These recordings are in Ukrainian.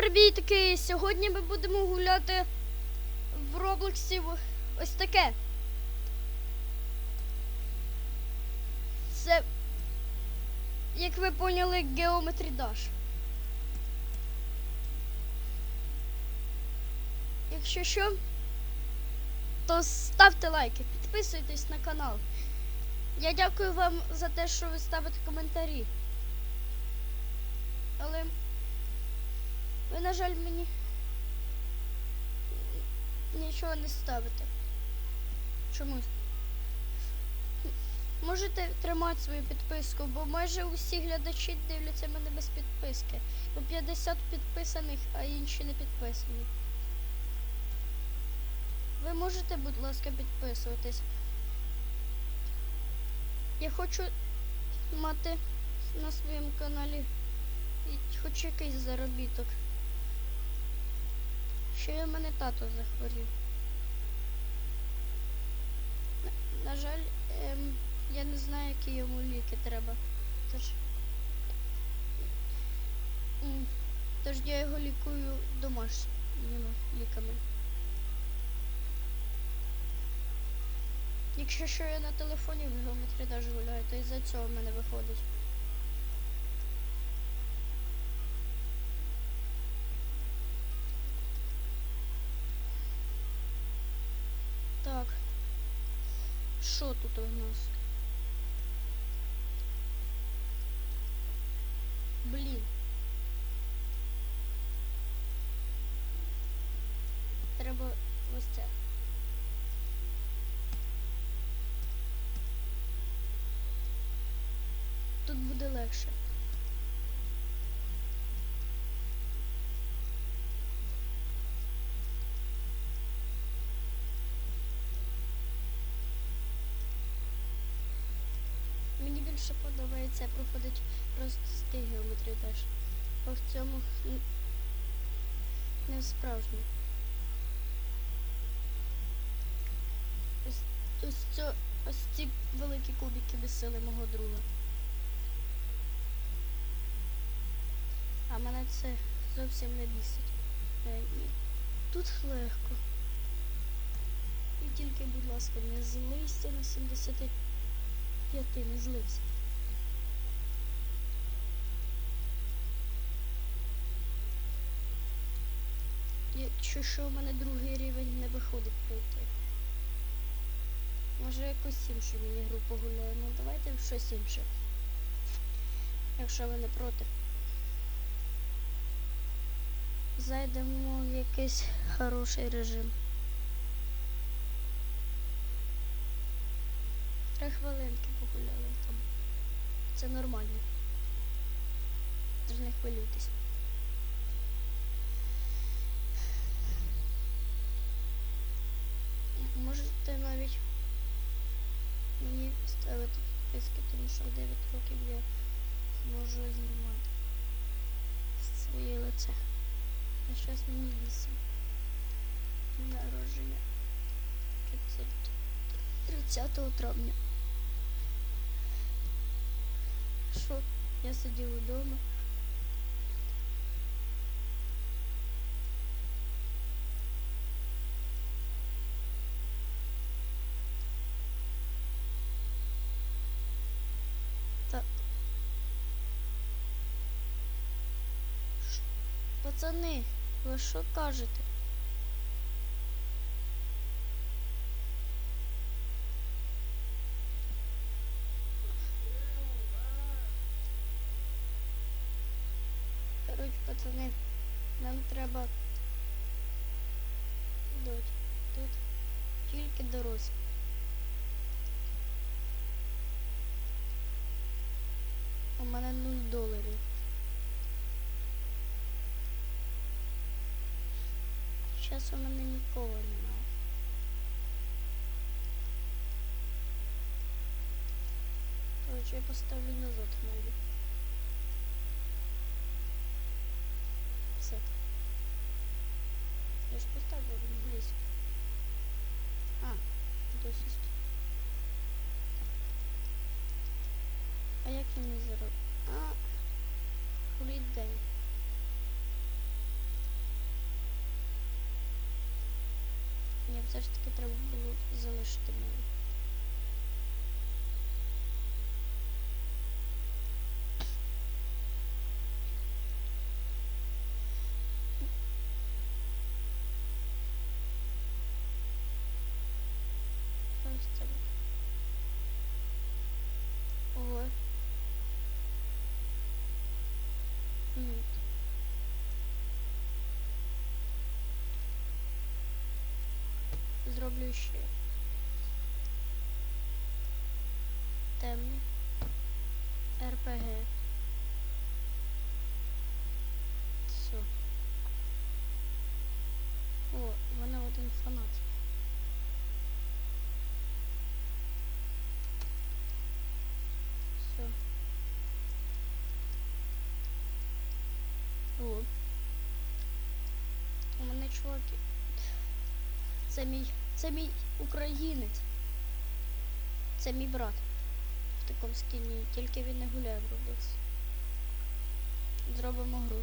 привітки! Сьогодні ми будемо гуляти в Роблоксі ось таке. Це, як ви поняли, Geometry Dash. Якщо що, то ставте лайки, підписуйтесь на канал. Я дякую вам за те, що ви ставите коментарі. Але ви, на жаль, мені нічого не ставите. Чомусь. Можете тримати свою підписку, бо майже усі глядачі дивляться мене без підписки. По 50 підписаних, а інші не підписані. Ви можете, будь ласка, підписуватись. Я хочу мати на своєму каналі хоч якийсь заробіток. Й у мене тато захворів. На, на жаль, ем, я не знаю, які йому ліки треба. Тож, тож я його лікую домашніми ліками. Якщо що я на телефоні в геометрі даже гуляю, то із-за цього в мене виходить. Так. Що тут у нас? Блін. Треба ось це. Тут буде легше. Мені більше подобається проходить простий геометрій теж. Бо в цьому не справжній. Ось, ось, цьо, ось ці великі кубики безсили мого друга. А мене це зовсім не бісить. Е. Тут легко. І тільки, будь ласка, не злися на 75 не злився. Якщо що у мене другий рівень не виходить пройти. Може якусь іншу міні-гру погуляємо. Давайте в щось інше. Якщо ви не проти. Зайдемо в якийсь хороший режим. Три хвилинки погуляли там. Це нормально. Тож не хвилюйтесь. Можете навіть мені ставити підписки, тому що в 9 років я зможу знімати своє лице. А зараз мені 8. День Народження 30, 30 травня. Що? Я сидів вдома. Пацани, ви що кажете? Коротше, пацани, нам треба тут, тут тільки дорослі. У мене 0 доларів. Зараз у мене нікого немає. Коротше, я поставлю назад мову. Все. Я ж поставлю близько. А, досить. А як я мені заробити? А, Хулідень. Все ж таки треба було залишити мову. Ось це. Ого. Мгм. Зроблю ще. Темний. Все. О, в мене один фанат. Все. О. У мене чуваки. Це мій. Це мій українець. Це мій брат. В такому скіні. Тільки він не гуляє в Roblox. Зробимо гру.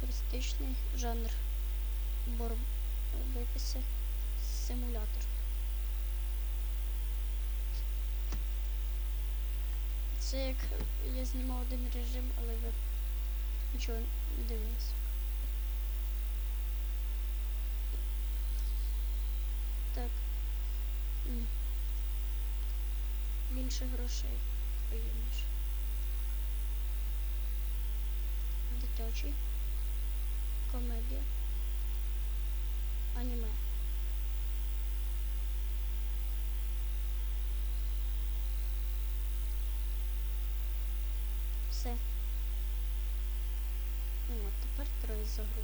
Туристичний жанр. Бор... Виписи. Симулятор. Це як я знімав один режим, але ви нічого не дивилися. Так. М. Більше грошей. Приємніше. Дитячий. Комедія. Аніме. Все. Ну, от тепер троє за гру.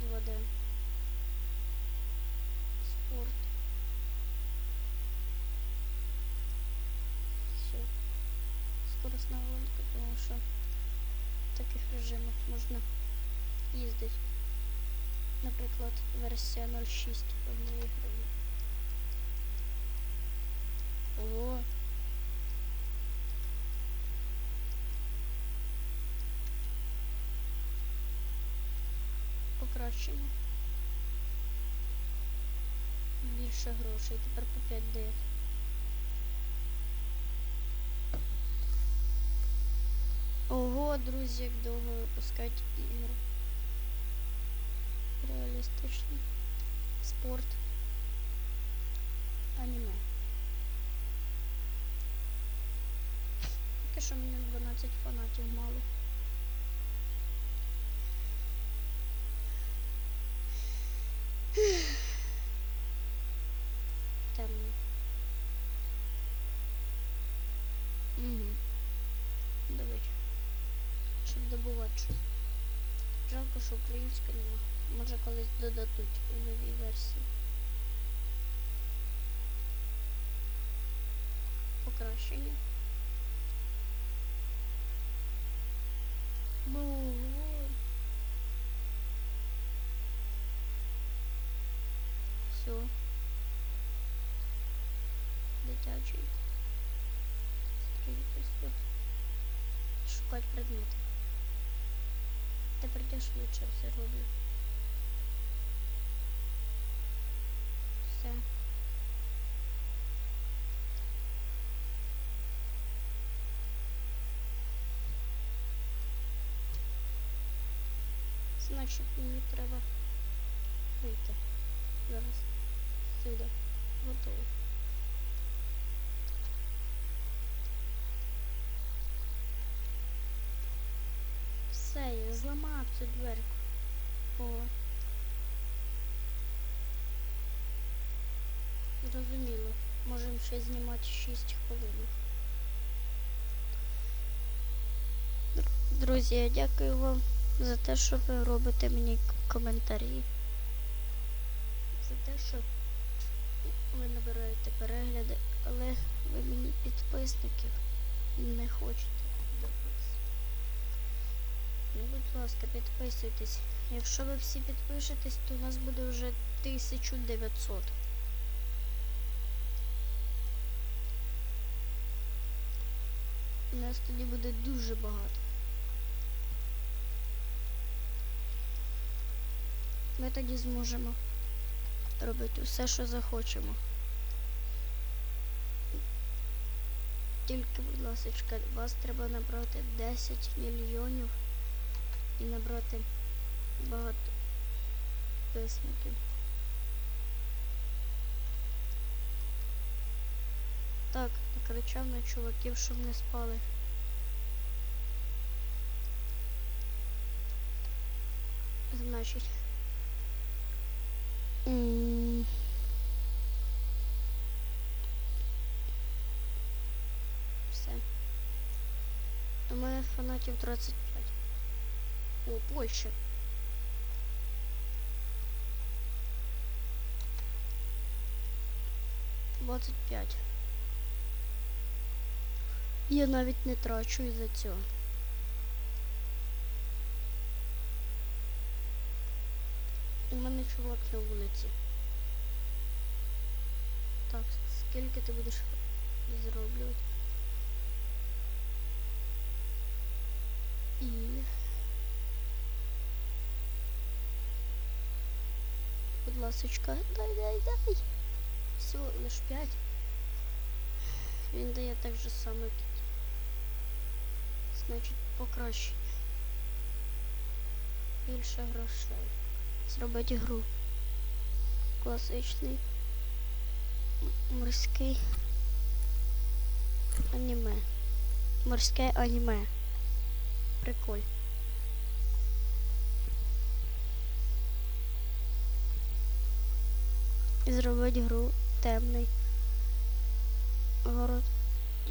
2D. Спорт. Все. Скоростна гонка, тому що в таких режимах можна їздити. Наприклад, версія 06 одної гри. Ого. Покращення. Більше грошей. Тепер по 5 дають. Ого, друзі, як довго випускають ігри. Реалістично. Спорт. Аніме. Поки що мені 12 фанатів мало. Темно. Щоб добувати. щось. Жалко, що українська нема. Може колись додадуть у новій версії. Покращення. Ну, все. Дитячий. Строительство. Шукати предмети. Швидше все роблю. Все. Значить мені треба вийти. Зараз сюди. Готово. Все, я зламав цю дверку. О. Зрозуміло. Можемо ще знімати 6 хвилин. Друзі, я дякую вам за те, що ви робите мені коментарі. За те, що ви набираєте перегляди, але ви мені підписників не хочете. Ну, будь ласка, підписуйтесь. Якщо ви всі підпишетесь, то у нас буде вже 1900. У нас тоді буде дуже багато. ми тоді зможемо робити все, що захочемо. Тільки, будь ласка, вас треба набрати 10 мільйонів і набрати багато підписників. Так, накричав на чуваків, щоб не спали. Значить. Все. У мене фанатів 25. О, Польща. Двадцять п'ять. Я навіть не трачу із-за цього. У мене чувак на вулиці. Так, скільки ти будеш зроблювати? І. Будь ласочка, дай, дай, дай. Всього лиш 5. Він дає так же само, як і ті. Значить, покращення. Більше грошей. Зробити гру. Класичний. Морський. Аніме. Морське аніме. Приколь. І зробити гру темний город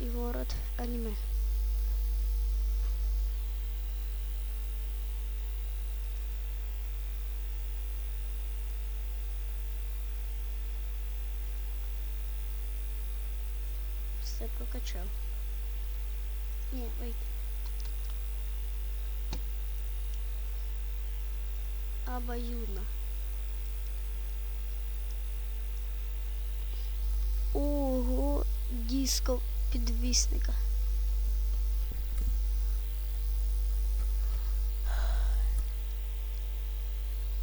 і город аніме. Все прокачав. Ні, вийти. Абаюдно. підвісника.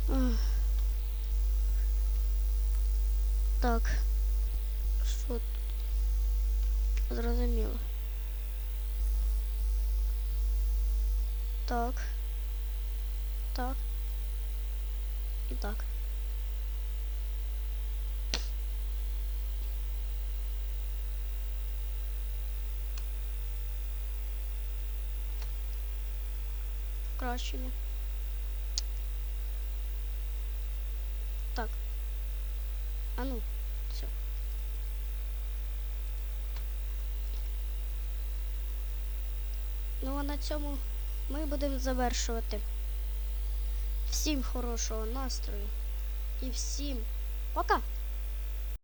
Ах. Так. Що тут? Зрозуміло. Так. Так. І так. Кращими. Так. А ну, все. Ну а на цьому ми будемо завершувати. Всім хорошого настрою і всім пока!